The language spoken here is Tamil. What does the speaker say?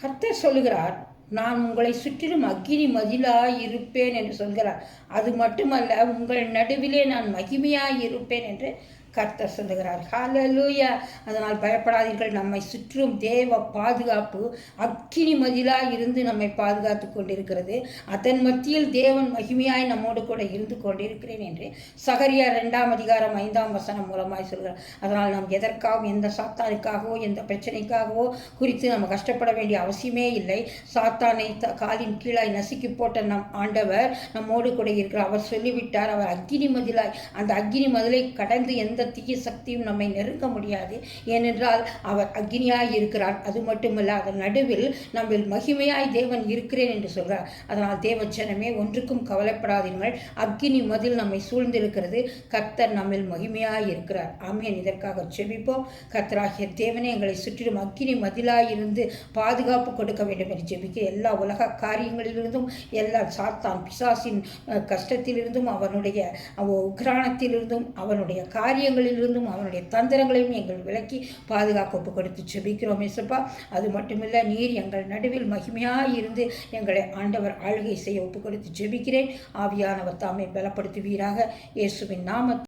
கர்த்தர் சொல்லுகிறார் நான் உங்களை சுற்றிலும் அக்கினி மதிலாய் இருப்பேன் என்று சொல்கிறார். அது மட்டுமல்ல உங்கள் நடுவிலே நான் மகிமையாய் இருப்பேன் என்று கர்த்தர் சொல்லுகிறார். ஹாலலூயா அதனால் பயப்படாதீர்கள். நம்மை சுற்றும் தேவ பாதுகாப்பு அக்கினி மதிலாய் இருந்து நம்மை பாதுகாத்து கொண்டிருக்கிறது. அதன் மத்தியில் தேவன் மகிமையாய் நம்மோடு கூட இருந்து கொண்டிருக்கிறேன் என்று சகரியா ரெண்டாம் அதிகாரம் ஐந்தாம் வசனம் மூலமாய் சொல்கிறார். அதனால் நாம் எதற்காகவும் எந்த சாத்தானுக்காகவோ எந்த பிரச்சனைக்காகவோ குறித்து நம்ம கஷ்டப்பட வேண்டிய அவசியமே இல்லை. சாத்தானை த காலின் கீழாய் நசுக்கி போட்ட நம் ஆண்டவர் நம்மோடு கூட இருக்கிறார். அவர் சொல்லிவிட்டார் அவர் அக்கினி மதிலாய் அந்த அக்கினி மதிலை கடந்து எந்த தீய சக்தியும் நம்மை நெருங்க முடியாது. ஏனென்றால் அவர் அக்னியாய் இருக்கிறார். அது மட்டுமல்ல அதன் நடுவில் நம்ம மகிமையாய் தேவன் இருக்கிறேன் என்று சொல்கிறார் அதனால் தேவச்சனமே ஒன்றுக்கும் கவலைப்படாதீர்கள். அக்னி மதில் நம்மை சூழ்ந்திருக்கிறது. கர்த்தர் நம்மில் மகிமையாய் இருக்கிறார். ஆமேன். இதற்காக செபிப்போம். கர்த்தராகிய தேவனே எங்களை சுற்றிலும் அக்னி மதிலாயிருந்து பாதுகாப்பு கொடுக்க வேண்டும் என்று ஜெபிக்க எல்லா உலக காரியங்களிலிருந்தும் எல்லா சாத்தான் பிசாசின் கஷ்டத்திலிருந்தும் அவனுடைய உக்ராணத்திலிருந்தும் அவனுடைய காரியங்கள் காரியங்களிலிருந்தும் அவனுடைய தந்திரங்களையும் எங்கள் விலக்கி பாதுகாக்க ஒப்பு கொடுத்து ஜெபிக்கிறோம் இசப்பா அது மட்டுமில்ல நீர் எங்கள் நடுவில் மகிமையாக இருந்து எங்களை ஆண்டவர் ஆளுகை செய்ய ஒப்பு கொடுத்து ஜெபிக்கிறேன் ஆவியானவர் தாமே பலப்படுத்துவீராக. இயேசுவின் நாம